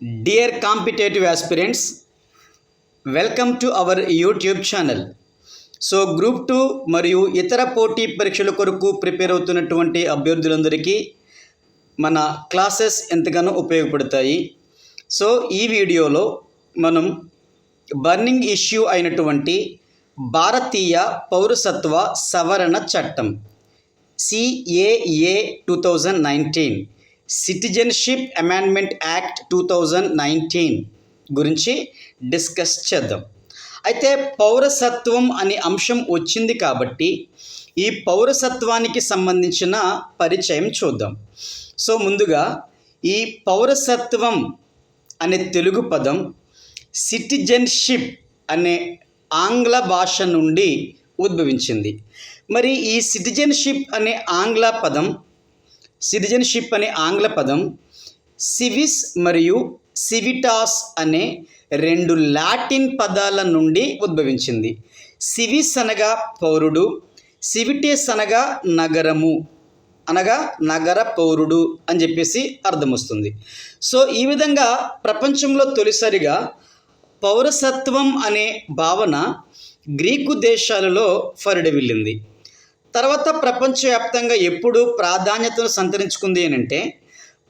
Dear competitive aspirants welcome to our YouTube channel so group two మరియు ఇతర పోటీ పరీక్షల కొరకు ప్రిపేర్ అవుతున్నటువంటి అభ్యర్థులందరికీ మన క్లాసెస్ ఎంతగానో ఉపయోగపడతాయి. సో ఈ వీడియోలో మనం బర్నింగ్ ఇష్యూ అయినటువంటి భారతీయ పౌరసత్వ సవరణ చట్టం CAA two thousand nineteen citizenship amendment act two thousand nineteen గురించి డిస్కస్ చేద్దాం. అయితే పౌరసత్వం అనే అంశం వచ్చింది కాబట్టి ఈ పౌరసత్వానికి సంబంధించిన పరిచయం చూద్దాం. సో ముందుగా ఈ పౌరసత్వం అనే తెలుగు పదం సిటిజన్షిప్ అనే ఆంగ్ల భాష నుండి ఉద్భవించింది. మరి ఈ సిటిజన్షిప్ అనే ఆంగ్ల పదం సిటిజన్షిప్ అనే ఆంగ్ల పదం సివిస్ మరియు సివిటాస్ అనే రెండు లాటిన్ పదాల నుండి ఉద్భవించింది. సివిస్ అనగా పౌరుడు సివిటేస్ అనగా నగరము అనగా నగర పౌరుడు అని చెప్పేసి అర్థం వస్తుంది సో ఈ విధంగా ప్రపంచంలో తొలిసారిగా పౌరసత్వం అనే భావన గ్రీకు దేశాలలో ఫరిడవిల్లింది తర్వాత ప్రపంచవ్యాప్తంగా ఎప్పుడు ప్రాధాన్యతను సంతరించుకుంది అంటే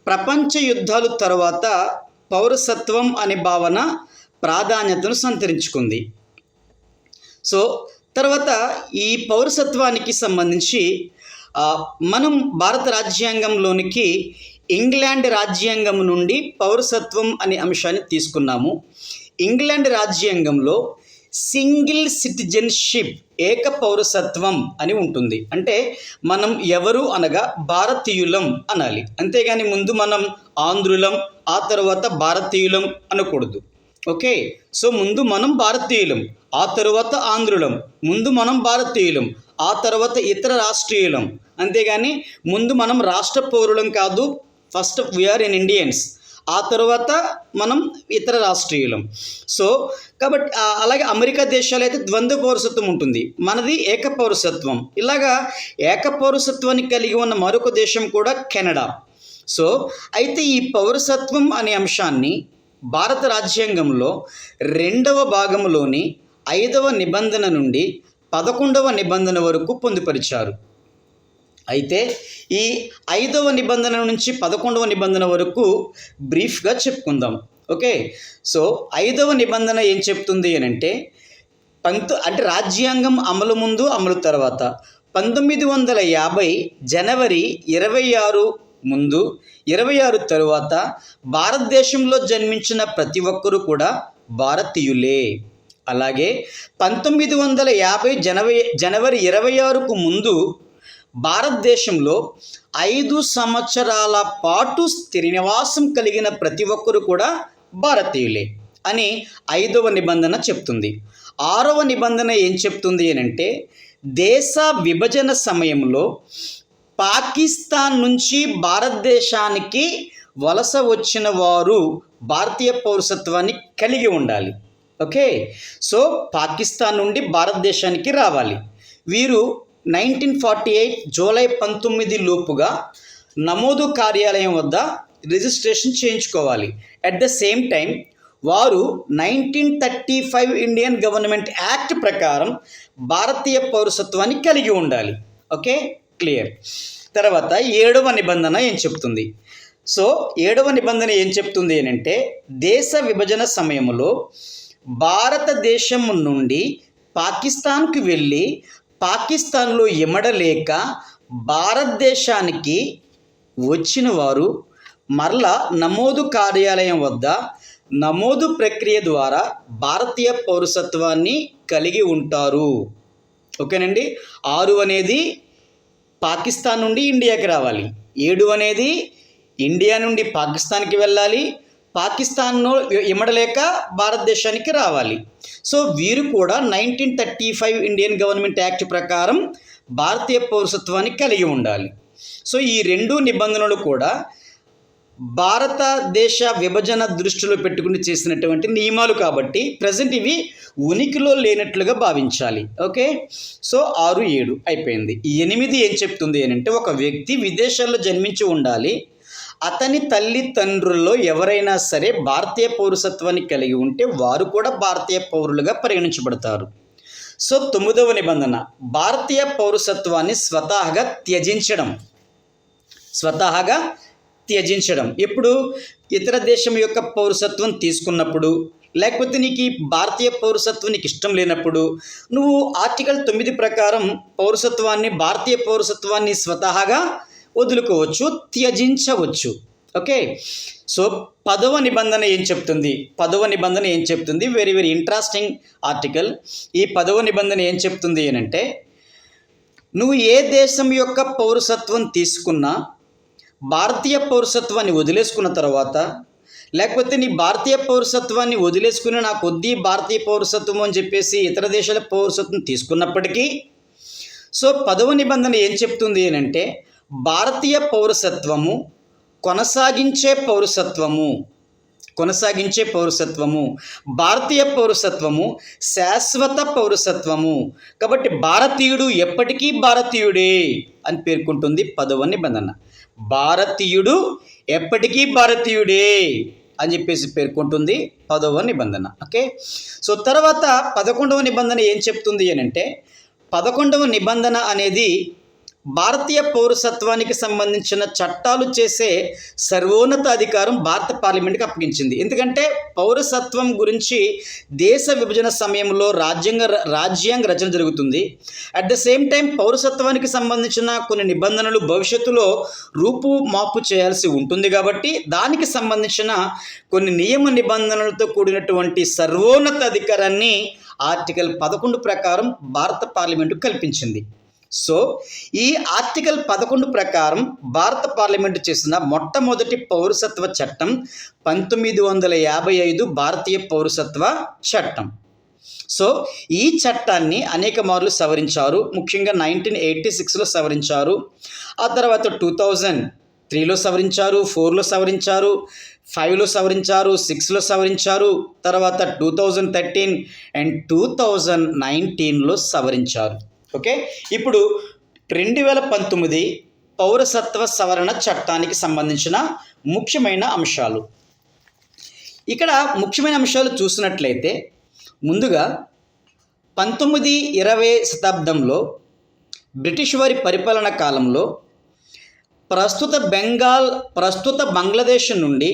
ప్రపంచ యుద్ధాలు తర్వాత పౌరసత్వం అనే భావన ప్రాధాన్యతను సంతరించుకుంది. సో తర్వాత ఈ పౌరసత్వానికి సంబంధించి మనం భారత రాజ్యాంగంలోనికి ఇంగ్లాండ్ రాజ్యాంగం నుండి పౌరసత్వం అనే అంశాన్ని తీసుకున్నాము. ఇంగ్లాండ్ రాజ్యాంగంలో సింగిల్ సిటిజన్షిప్ ఏక పౌరసత్వం అని ఉంటుంది. అంటే మనం ఎవరు అనగా భారతీయులం అనాలి. అంతేగాని ముందు మనం ఆంధ్రులం ఆ తర్వాత భారతీయులం అనకూడదు. ఓకే? సో ముందు మనం భారతీయులం ఆ తరువాత ఆంధ్రులం ముందు మనం భారతీయులం ఆ తర్వాత ఇతర రాష్ట్రీయులం. అంతేగాని ముందు మనం రాష్ట్ర పౌరులం కాదు ఫస్ట్ వీఆర్ ఇన్ ఇండియన్స్ ఆ తర్వాత మనం ఇతర రాష్ట్రీయులం. సో కాబట్టి అలాగే అమెరికా దేశాలు అయితే ద్వంద్వ పౌరసత్వం ఉంటుంది. మనది ఏక పౌరసత్వం. ఇలాగా ఏక పౌరసత్వాన్ని కలిగి ఉన్న మరొక దేశం కూడా కెనడా. సో అయితే ఈ పౌరసత్వం అనే అంశాన్ని భారత రాజ్యాంగంలో రెండవ భాగంలోని ఐదవ నిబంధన నుండి పదకొండవ నిబంధన వరకు పొందుపరిచారు. అయితే ఈ ఐదవ నిబంధన నుంచి పదకొండవ నిబంధన వరకు బ్రీఫ్గా చెప్పుకుందాం. ఓకే? సో ఐదవ నిబంధన ఏం చెప్తుంది అని అంటే పంతొ అంటే రాజ్యాంగం అమలు ముందు అమలు తర్వాత పంతొమ్మిది వందల యాభై జనవరి ఇరవై ఆరు ముందు ఇరవై ఆరు తరువాత భారతదేశంలో జన్మించిన ప్రతి ఒక్కరూ కూడా భారతీయులే. అలాగే పంతొమ్మిది వందల యాభై జనవరి జనవరి ఇరవై ఆరుకు ముందు భారతదేశంలో ఐదు సంవత్సరాల పాటు స్థిర నివాసం కలిగిన ప్రతి ఒక్కరు కూడా భారతీయులే అని ఐదవ నిబంధన చెప్తుంది. ఆరవ నిబంధన ఏం చెప్తుంది అని అంటే దేశ విభజన సమయంలో పాకిస్తాన్ నుంచి భారతదేశానికి వలస వచ్చిన వారు భారతీయ పౌరసత్వాన్ని కలిగి ఉండాలి. ఓకే? సో పాకిస్తాన్ నుండి భారతదేశానికి రావాలి. వీరు నైన్టీన్ ఫార్టీ ఎయిట్ జూలై పంతొమ్మిది లోపుగా నమోదు కార్యాలయం వద్ద రిజిస్ట్రేషన్ చేయించుకోవాలి. అట్ ద సేమ్ టైం వారు nineteen thirty five Indian government act ప్రకారం భారతీయ పౌరసత్వాన్ని కలిగి ఉండాలి. ఓకే క్లియర్ తర్వాత ఏడవ నిబంధన ఏం చెప్తుంది? సో ఏడవ నిబంధన ఏం చెప్తుంది అంటే దేశ విభజన సమయంలో భారతదేశం నుండి పాకిస్తాన్కి వెళ్ళి పాకిస్తాన్లో ఇమడలేక భారతదేశానికి వచ్చిన వారు మరలా నమోదు కార్యాలయం వద్ద నమోదు ప్రక్రియ ద్వారా భారతీయ పౌరసత్వాన్ని కలిగి ఉంటారు. ఓకేనండి? ఆరు అనేది పాకిస్తాన్ నుండి ఇండియాకి రావాలి. ఏడు అనేది ఇండియా నుండి పాకిస్తాన్కి వెళ్ళాలి. పాకిస్తాన్ను ఇమడలేక భారతదేశానికి రావాలి. సో వీరు కూడా nineteen thirty five Indian government act ప్రకారం భారతీయ పౌరసత్వాన్ని కలిగి ఉండాలి. సో ఈ రెండు నిబంధనలు కూడా భారతదేశ విభజన దృష్టిలో పెట్టుకుని చేసినటువంటి నియమాలు కాబట్టి ప్రజెంట్ ఇవి ఉనికిలో లేనట్లుగా భావించాలి. ఓకే? సో ఆరు ఏడు అయిపోయింది. ఎనిమిది ఏం చెప్తుంది అని అంటే ఒక వ్యక్తి విదేశాల్లో జన్మించి ఉండాలి. అతని తల్లిదండ్రుల్లో ఎవరైనా సరే భారతీయ పౌరసత్వాన్ని కలిగి ఉంటే వారు కూడా భారతీయ పౌరులుగా పరిగణించబడతారు. సో తొమ్మిదవ నిబంధన భారతీయ పౌరసత్వాన్ని స్వతహాగా త్యజించడం. స్వతహాగా త్యజించడం. ఇప్పుడు ఇతర దేశం యొక్క పౌరసత్వం తీసుకున్నప్పుడు లేకపోతే నీకు ఈ భారతీయ పౌరసత్వం నీకు ఇష్టం లేనప్పుడు నువ్వు ఆర్టికల్ తొమ్మిది ప్రకారం పౌరసత్వాన్ని భారతీయ పౌరసత్వాన్ని స్వతహాగా వదులుకోవచ్చు త్యజించవచ్చు. ఓకే? సో పదవ నిబంధన ఏం చెప్తుంది? పదవ నిబంధన ఏం చెప్తుంది? వెరీ వెరీ ఇంట్రెస్టింగ్ ఆర్టికల్ ఈ పదవ నిబంధన ఏం చెప్తుంది అని అంటే నువ్వు ఏ దేశం యొక్క పౌరసత్వం తీసుకున్నా భారతీయ పౌరసత్వాన్ని వదిలేసుకున్న తర్వాత లేకపోతే నీ భారతీయ పౌరసత్వాన్ని వదిలేసుకుని నా కొద్దీ భారతీయ పౌరసత్వం అని చెప్పేసి ఇతర దేశాల పౌరసత్వం తీసుకున్నప్పటికీ సో పదవ నిబంధన ఏం చెప్తుంది అని అంటే భారతీయ పౌరసత్వము కొనసాగించే పౌరసత్వము. కొనసాగించే పౌరసత్వము. భారతీయ పౌరసత్వము శాశ్వత పౌరసత్వము. కాబట్టి భారతీయుడు ఎప్పటికీ భారతీయుడే అని పేర్కొంటుంది పదవ నిబంధన. భారతీయుడు ఎప్పటికీ భారతీయుడే అని చెప్పేసి పేర్కొంటుంది పదవ నిబంధన. ఓకే? సో తర్వాత పదకొండవ నిబంధన ఏం చెప్తుంది అని అంటే పదకొండవ నిబంధన అనేది భారతీయ పౌరసత్వానికి సంబంధించిన చట్టాలు చేసే సర్వోన్నత అధికారం భారత పార్లమెంట్కి అప్పగించింది. ఎందుకంటే పౌరసత్వం గురించి దేశ విభజన సమయంలో రాజ్యాంగ రాజ్యాంగ రచన జరుగుతుంది. అట్ ద సేమ్ టైం పౌరసత్వానికి సంబంధించిన కొన్ని నిబంధనలు భవిష్యత్తులో రూపు మాపు చేయాల్సి ఉంటుంది కాబట్టి దానికి సంబంధించిన కొన్ని నియమ నిబంధనలతో కూడినటువంటి సర్వోన్నత అధికారాన్ని ఆర్టికల్ పదకొండు ప్రకారం భారత పార్లమెంటు కల్పించింది. సో ఈ ఆర్టికల్ పదకొండు ప్రకారం భారత పార్లమెంటు చేసిన మొట్టమొదటి పౌరసత్వ చట్టం పంతొమ్మిది వందల యాభై ఐదు భారతీయ పౌరసత్వ చట్టం. సో ఈ చట్టాన్ని అనేక మార్లు సవరించారు. ముఖ్యంగా నైన్టీన్ ఎయిటీ సిక్స్లో సవరించారు. ఆ తర్వాత టూ థౌజండ్ త్రీలో సవరించారు ఫోర్లో సవరించారు ఫైవ్లో సవరించారు సిక్స్లో సవరించారు తర్వాత two thousand thirteen and two thousand నైన్టీన్లో సవరించారు. ఓకే? ఇప్పుడు రెండు వేల పంతొమ్మిది పౌరసత్వ సవరణ చట్టానికి సంబంధించిన ముఖ్యమైన అంశాలు. ఇక్కడ ముఖ్యమైన అంశాలు చూసినట్లయితే ముందుగా పంతొమ్మిది ఇరవై శతాబ్దంలో బ్రిటిష్ వారి పరిపాలన కాలంలో ప్రస్తుత బెంగాల్ ప్రస్తుత బంగ్లాదేశ్ నుండి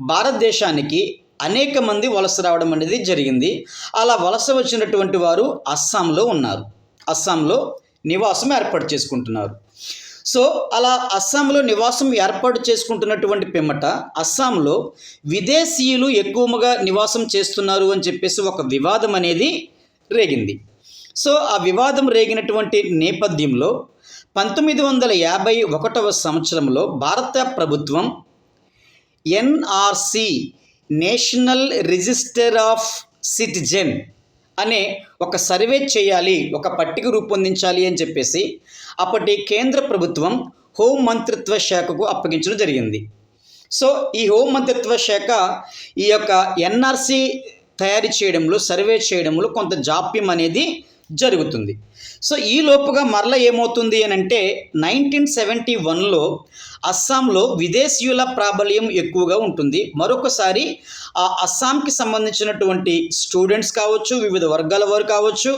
భారతదేశానికి అనేక మంది వలస రావడం అనేది జరిగింది. అలా వలస వచ్చినటువంటి వారు అస్సాంలో ఉన్నారు. అస్సాంలో నివాసం ఏర్పాటు చేసుకుంటున్నారు. సో అలా అస్సాంలో నివాసం ఏర్పాటు చేసుకుంటున్నటువంటి పిమ్మట అస్సాంలో విదేశీయులు ఎక్కువగా నివాసం చేస్తున్నారు అని చెప్పేసి ఒక వివాదం అనేది రేగింది. సో ఆ వివాదం రేగినటువంటి నేపథ్యంలో పంతొమ్మిది వందల యాభై ఒకటవ సంవత్సరంలో భారత ప్రభుత్వం NRC national register of citizen అనే ఒక సర్వే చేయాలి ఒక పట్టిక రూపొందించాలి అని చెప్పేసి అప్పటి కేంద్ర ప్రభుత్వం హోం మంత్రిత్వ శాఖకు అప్పగించడం జరిగింది. సో ఈ హోం మంత్రిత్వ శాఖ ఈ యొక్క ఎన్ఆర్సి తయారు చేయడంలో సర్వే చేయడంలో కొంత జాప్యం అనేది జరుగుతుంది. సో ఈ లోపుగా మరల ఏమవుతుంది అని అంటే నైన్టీన్ సెవెంటీ వన్లో అస్సాంలో విదేశీయుల ప్రాబల్యం ఎక్కువగా ఉంటుంది. మరొకసారి ఆ అస్సాంకి సంబంధించినటువంటి స్టూడెంట్స్ కావచ్చు వివిధ వర్గాల వారు కావచ్చు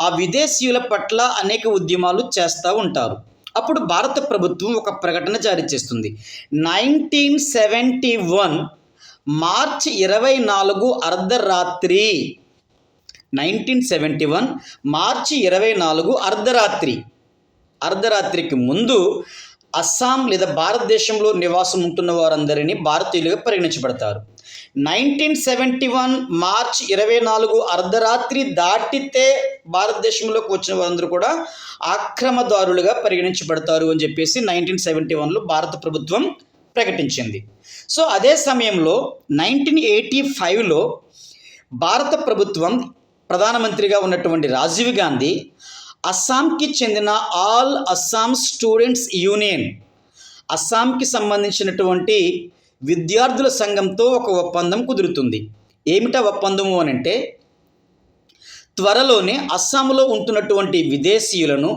ఆ విదేశీయుల పట్ల అనేక ఉద్యమాలు చేస్తూ ఉంటారు. అప్పుడు భారత ప్రభుత్వం ఒక ప్రకటన జారీ చేస్తుంది. నైన్టీన్ సెవెంటీ వన్ మార్చి ఇరవై నాలుగు అర్ధరాత్రి నైన్టీన్ సెవెంటీ వన్ మార్చి ఇరవై నాలుగు అర్ధరాత్రి. అర్ధరాత్రికి ముందు అస్సాం లేదా భారతదేశంలో నివాసం ఉంటున్న వారందరినీ భారతీయులుగా పరిగణించబడతారు. నైన్టీన్ సెవెంటీ వన్ మార్చ్ ఇరవై నాలుగు అర్ధరాత్రి దాటితే భారతదేశంలోకి వచ్చిన వారందరూ కూడా ఆక్రమదారులుగా పరిగణించబడతారు అని చెప్పేసి నైన్టీన్ సెవెంటీ వన్లో భారత ప్రభుత్వం ప్రకటించింది. సో అదే సమయంలో నైన్టీన్ ఎయిటీ ఫైవ్లో భారత ప్రభుత్వం ప్రధానమంత్రిగా ఉన్నటువంటి రాజీవ్ గాంధీ అస్సాంకి చెందిన ఆల్ అస్సాం స్టూడెంట్స్ యూనియన్. అస్సాంకి సంబంధించినటువంటి విద్యార్థుల సంఘంతో ఒక ఒప్పందం కుదురుతుంది. ఏమిటా ఒప్పందము అని అంటే త్వరలోనే అస్సాంలో ఉంటున్నటువంటి విదేశీయులను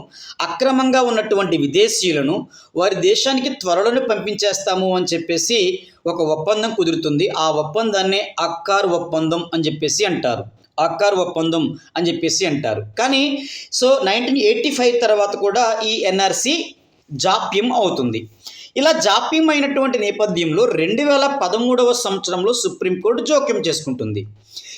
అక్రమంగా ఉన్నటువంటి విదేశీయులను వారి దేశానికి త్వరలోనే పంపించేస్తాము అని చెప్పేసి ఒక ఒప్పందం కుదురుతుంది. ఆ ఒప్పందాన్నే అక్కార్ ఒప్పందం అని చెప్పేసి అంటారు. అక్కార్ ఒప్పందం అని చెప్పేసి అంటారు. కానీ సో నైన్టీన్ ఎయిటీ ఫైవ్ తర్వాత కూడా ఈ ఎన్ఆర్సి జాప్యం అవుతుంది. ఇలా జాప్యం అయినటువంటి నేపథ్యంలో రెండు వేల పదమూడవ సంవత్సరంలో సుప్రీంకోర్టు జోక్యం చేసుకుంటుంది.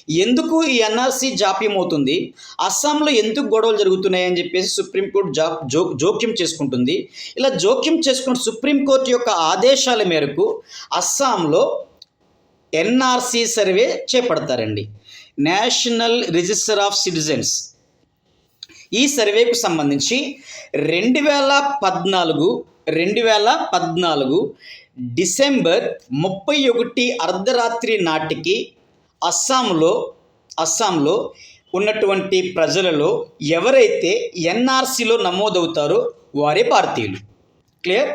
ఎందుకు ఈ ఎన్ఆర్సీ జాప్యం అవుతుంది? అస్సాంలో ఎందుకు గొడవలు జరుగుతున్నాయని చెప్పేసి సుప్రీంకోర్టు జా జో జోక్యం చేసుకుంటుంది. ఇలా జోక్యం చేసుకున్న సుప్రీంకోర్టు యొక్క ఆదేశాల మేరకు అస్సాంలో NRC survey చేపడతారండి. National register of citizens. ఈ సర్వేకు సంబంధించి రెండు వేల పద్నాలుగు రెండు వేల పద్నాలుగు డిసెంబర్ ముప్పై ఒకటి అర్ధరాత్రి నాటికి అస్సాంలో అస్సాంలో ఉన్నటువంటి ప్రజలలో ఎవరైతే ఎన్ఆర్సీలో నమోదవుతారో వారే భారతీయులు. క్లియర్?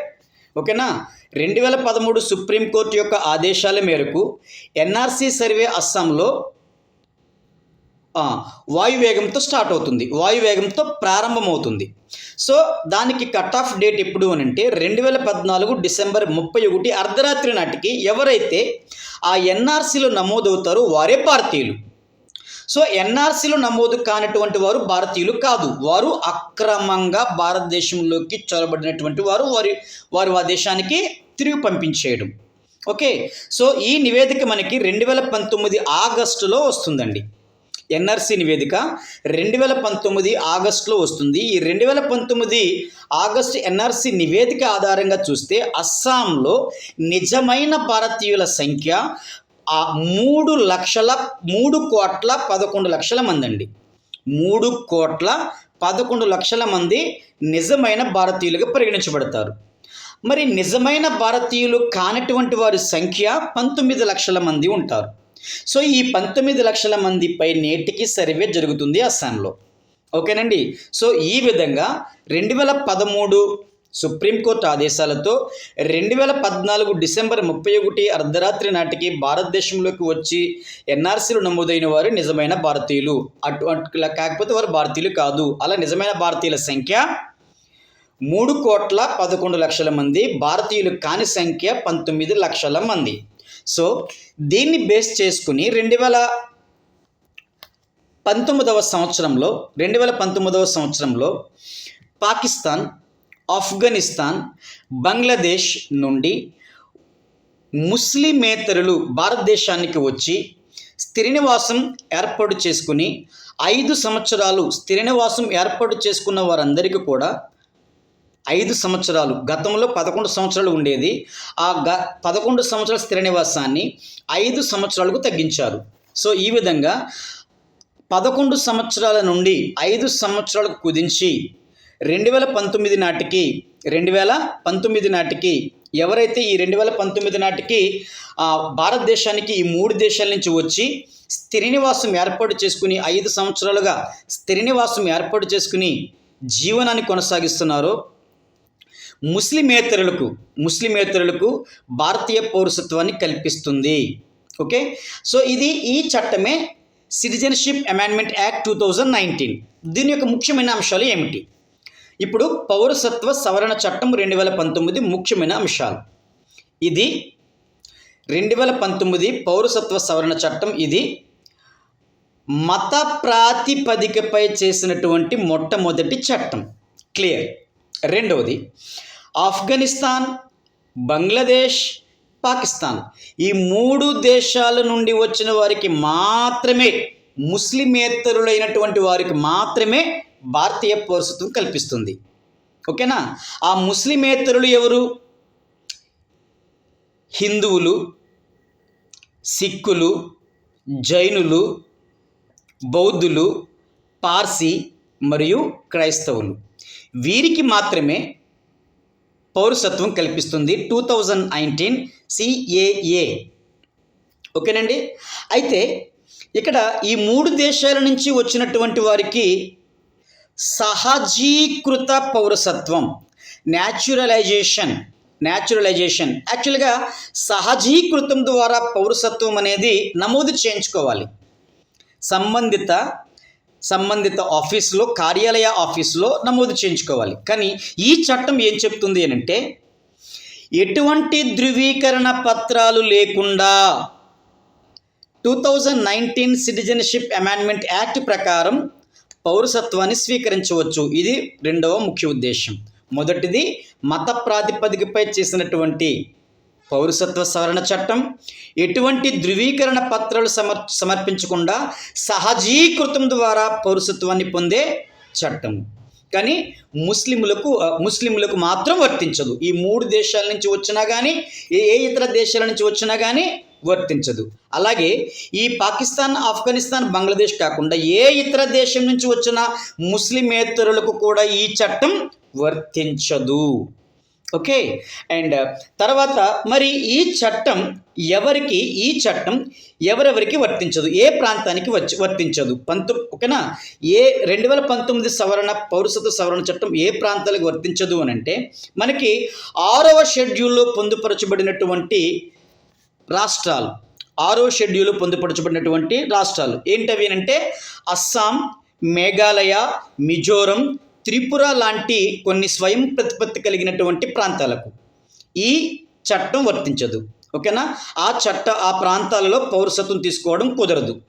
ఓకేనా? రెండు వేల పదమూడు సుప్రీంకోర్టు యొక్క ఆదేశాల మేరకు ఎన్ఆర్సీ సర్వే అస్సాంలో వాయువేగంతో స్టార్ట్ అవుతుంది. వాయువేగంతో ప్రారంభమవుతుంది. సో దానికి కట్ ఆఫ్ డేట్ ఎప్పుడు అని అంటే రెండు వేల పద్నాలుగు డిసెంబర్ ముప్పై ఒకటి అర్ధరాత్రి నాటికి ఎవరైతే ఆ ఎన్ఆర్సీలో నమోదవుతారో వారే భారతీయులు. సో ఎన్ఆర్సీలో నమోదు కానటువంటి వారు భారతీయులు కాదు. వారు అక్రమంగా భారతదేశంలోకి చొరబడినటువంటి వారు వారి వారు ఆ దేశానికి తిరిగి పంపించేయడం. ఓకే? సో ఈ నివేదిక మనకి రెండు వేల పంతొమ్మిది ఆగస్టులో వస్తుందండి. ఎన్ఆర్సీ నివేదిక రెండు వేల పంతొమ్మిది ఆగస్టులో వస్తుంది. ఈ రెండు వేల పంతొమ్మిది ఆగస్టు ఎన్ఆర్సీ నివేదిక ఆధారంగా చూస్తే అస్సాంలో నిజమైన భారతీయుల సంఖ్య మూడు లక్షల మూడు కోట్ల పదకొండు లక్షల మంది అండి. మూడు కోట్ల పదకొండు లక్షల మంది నిజమైన భారతీయులుగా పరిగణించబడతారు. మరి నిజమైన భారతీయులు కానటువంటి వారి సంఖ్య పంతొమ్మిది లక్షల మంది ఉంటారు. సో ఈ పంతొమ్మిది లక్షల మందిపై నేటికి సర్వే జరుగుతుంది అస్సాంలో. ఓకేనండి? సో ఈ విధంగా రెండు వేల పదమూడు సుప్రీంకోర్టు ఆదేశాలతో రెండు వేల పద్నాలుగు డిసెంబర్ ముప్పై ఒకటి అర్ధరాత్రి నాటికి భారతదేశంలోకి వచ్చి ఎన్ఆర్సీలు నమోదైన వారు నిజమైన భారతీయులు. అటు అటు కాకపోతే వారు భారతీయులు కాదు. అలా నిజమైన భారతీయుల సంఖ్య మూడు కోట్ల పదకొండు లక్షల మంది భారతీయులు కాని సంఖ్య పంతొమ్మిది లక్షల మంది. సో దీన్ని బేస్ చేసుకుని రెండు వేల పంతొమ్మిదవ సంవత్సరంలో రెండు వేల పంతొమ్మిదవ సంవత్సరంలో పాకిస్తాన్ ఆఫ్ఘనిస్తాన్ బంగ్లాదేశ్ నుండి ముస్లిమేతరులు భారతదేశానికి వచ్చి స్థిరనివాసం ఏర్పాటు చేసుకుని ఐదు సంవత్సరాలు స్థిర నివాసం ఏర్పాటు చేసుకున్న వారందరికీ కూడా ఐదు సంవత్సరాలు గతంలో పదకొండు సంవత్సరాలు ఉండేది. ఆ గ పదకొండు సంవత్సరాల స్థిర నివాసాన్ని ఐదు సంవత్సరాలకు తగ్గించారు. సో ఈ విధంగా పదకొండు సంవత్సరాల నుండి ఐదు సంవత్సరాలకు కుదించి రెండు వేల పంతొమ్మిది నాటికి రెండు వేల పంతొమ్మిది నాటికి ఎవరైతే ఈ రెండు వేల పంతొమ్మిది నాటికి ఆ, భారతదేశానికి ఈ మూడు దేశాల నుంచి వచ్చి స్థిర నివాసం ఏర్పాటు చేసుకుని ఐదు సంవత్సరాలుగా స్థిర నివాసం ఏర్పాటు చేసుకుని జీవనాన్ని కొనసాగిస్తున్నారో ముస్లిమేతరులకు ముస్లిమేతరులకు భారతీయ పౌరసత్వాన్ని కల్పిస్తుంది. ఓకే? సో ఇది ఈ చట్టమే citizenship amendment act two thousand nineteen దీని యొక్క ముఖ్యమైన అంశాలు ఏమిటి? ఇప్పుడు పౌరసత్వ సవరణ చట్టం రెండు వేల పంతొమ్మిది ముఖ్యమైన అంశాలు. ఇది రెండు వేల పంతొమ్మిది పౌరసత్వ సవరణ చట్టం ఇది మత ప్రాతిపదికపై చేసినటువంటి మొట్టమొదటి చట్టం. క్లియర్? రెండవది ఆఫ్ఘనిస్తాన్ బంగ్లాదేశ్ పాకిస్తాన్. ఈ మూడు దేశాల నుండి వచ్చిన వారికి మాత్రమే ముస్లిమేతరులైనటువంటి వారికి మాత్రమే భారతీయ పౌరసత్వం కల్పిస్తుంది. ఓకేనా? ఆ ముస్లిమేతరులు ఎవరు? హిందువులు సిక్కులు జైనులు బౌద్ధులు పార్సీ మరియు క్రైస్తవులు. వీరికి మాత్రమే పౌరసత్వం కల్పిస్తుంది టూ థౌజండ్ నైన్టీన్ సిఏఏ ఓకేనండి? అయితే ఇక్కడ ఈ మూడు దేశాల నుంచి వచ్చినటువంటి వారికి సహజీకృత పౌరసత్వం న్యాచురలైజేషన్ న్యాచురలైజేషన్ యాక్చువల్గా సహజీకృతం ద్వారా పౌరసత్వం అనేది నమోదు చేయించుకోవాలి. సంబంధిత సంబంధిత ఆఫీసులో కార్యాలయ ఆఫీసులో నమోదు చేయించుకోవాలి. కానీ ఈ చట్టం ఏం చెప్తుంది అంటే ఎటువంటి ధృవీకరణ పత్రాలు లేకుండా two thousand nineteen citizenship amendment act ప్రకారం పౌరసత్వాన్ని స్వీకరించవచ్చు. ఇది రెండవ ముఖ్య ఉద్దేశం. మొదటిది మత ప్రాతిపదికపై చేసినటువంటి పౌరసత్వ సవరణ చట్టం ఎటువంటి ధృవీకరణ పత్రాలు సమర్ సమర్పించకుండా సహజీకృతం ద్వారా పౌరసత్వాన్ని పొందే చట్టం. కానీ ముస్లింలకు ముస్లింలకు మాత్రం వర్తించదు. ఈ మూడు దేశాల నుంచి వచ్చినా కానీ ఏ ఏ ఇతర దేశాల నుంచి వచ్చినా కానీ వర్తించదు. అలాగే ఈ పాకిస్తాన్ ఆఫ్ఘనిస్తాన్ బంగ్లాదేశ్ కాకుండా ఏ ఇతర దేశం నుంచి వచ్చిన ముస్లిమేతరులకు కూడా ఈ చట్టం వర్తించదు. ఓకే? అండ్ తర్వాత మరి ఈ చట్టం ఎవరికి ఈ చట్టం ఎవరెవరికి వర్తించదు? ఏ ప్రాంతానికి వచ్చి వర్తించదు? పంతొ ఓకేనా? ఏ రెండు వేల పంతొమ్మిది సవరణ పౌరసత్వ సవరణ చట్టం ఏ ప్రాంతాలకు వర్తించదు అని అంటే మనకి ఆరవ షెడ్యూల్లో పొందుపరచబడినటువంటి రాష్ట్రాలు ఆరో షెడ్యూల్ పొందుపరచబడినటువంటి రాష్ట్రాలు. ఏంటవి అంటే అస్సాం మేఘాలయ మిజోరం త్రిపుర లాంటి కొన్ని స్వయం ప్రతిపత్తి కలిగినటువంటి ప్రాంతాలకు ఈ చట్టం వర్తించదు. ఓకేనా? ఆ చట్ట ఆ ప్రాంతాలలో పౌరసత్వం తీసుకోవడం కుదరదు.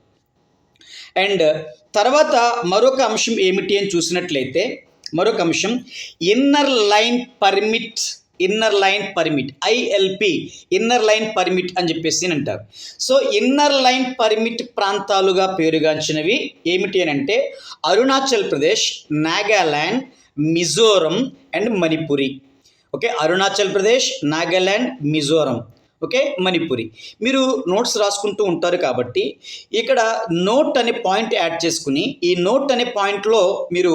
అండ్ తర్వాత మరొక అంశం ఏమిటి అని చూసినట్లయితే మరొక అంశం inner line permit inner line permit ILP inner line permit అని చెప్పేసి అంటారు. సో ఇన్నర్ లైన్ పర్మిట్ ప్రాంతాలుగా పేరుగాంచినవి ఏమిటి అని అంటే Arunachal Pradesh Nagaland Mizoram and Manipuri. Okay Arunachal Pradesh Nagaland Mizoram. Okay? Manipuri. మీరు నోట్స్ రాసుకుంటూ ఉంటారు కాబట్టి ఇక్కడ నోట్ అనే పాయింట్ యాడ్ చేసుకుని ఈ నోట్ అనే పాయింట్లో మీరు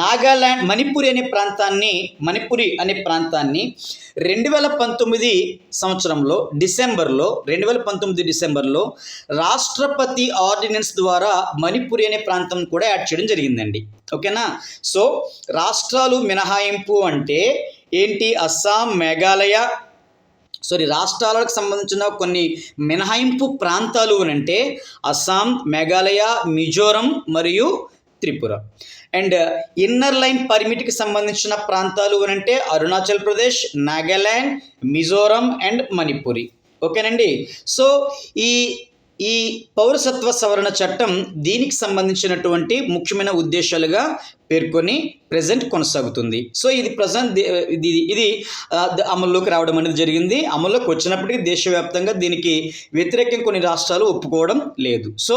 నాగాల్యాండ్ మణిపురి అనే ప్రాంతాన్ని మణిపురి అనే ప్రాంతాన్ని రెండు వేల పంతొమ్మిది సంవత్సరంలో డిసెంబర్లో రెండు వేల పంతొమ్మిది డిసెంబర్లో రాష్ట్రపతి ఆర్డినెన్స్ ద్వారా మణిపురి అనే ప్రాంతం కూడా యాడ్ చేయడం జరిగిందండి. ఓకేనా? సో రాష్ట్రాలు మినహాయింపు అంటే ఏంటి? అస్సాం మేఘాలయ సారీ రాష్ట్రాలకు సంబంధించిన కొన్ని మినహాయింపు ప్రాంతాలు అంటే అస్సాం మేఘాలయ మిజోరం మరియు త్రిపుర. అండ్ ఇన్నర్ లైన్ పర్మిట్కి సంబంధించిన ప్రాంతాలు అంటే అరుణాచల్ ప్రదేశ్ నాగాల్యాండ్ మిజోరం అండ్ మణిపురి. ఓకేనండి సో ఈ ఈ పౌరసత్వ సవరణ చట్టం దీనికి సంబంధించినటువంటి ముఖ్యమైన ఉద్దేశాలుగా పేర్కొని ప్రజెంట్ కొనసాగుతుంది. సో ఇది ప్రజెంట్ ఇది ఇది అమల్లోకి రావడం అనేది జరిగింది. అమల్లోకి వచ్చినప్పటికీ దేశవ్యాప్తంగా దీనికి వ్యతిరేకం కొన్ని రాష్ట్రాలు ఒప్పుకోవడం లేదు. సో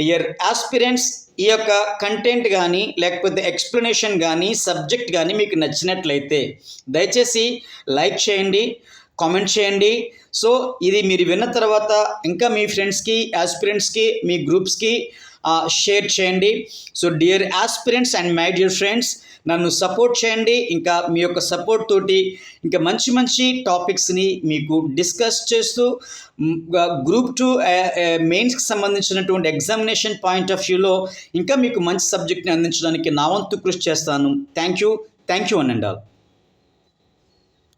డియర్ ఆస్పిరెంట్స్ ఈ యొక్క కంటెంట్ కానీ లేకపోతే ఎక్స్ప్లెనేషన్ కానీ సబ్జెక్ట్ కానీ మీకు నచ్చినట్లయితే దయచేసి లైక్ చేయండి. కామెంట్ చేయండి. సో ఇది మీరు విన్న తర్వాత ఇంకా మీ ఫ్రెండ్స్కి ఆస్పిరెంట్స్కి మీ గ్రూప్స్కి షేర్ చేయండి. So dear aspirants and my dear friends నన్ను సపోర్ట్ చేయండి. ఇంకా మీ యొక్క సపోర్ట్ తోటి ఇంకా మంచి మంచి టాపిక్స్ని మీకు డిస్కస్ చేస్తూ గ్రూప్ టూ మెయిన్స్కి సంబంధించినటువంటి ఎగ్జామినేషన్ పాయింట్ ఆఫ్ వ్యూలో ఇంకా మీకు మంచి సబ్జెక్ట్ని అందించడానికి నా వంతు కృషి చేస్తాను. Thank you thank you one and all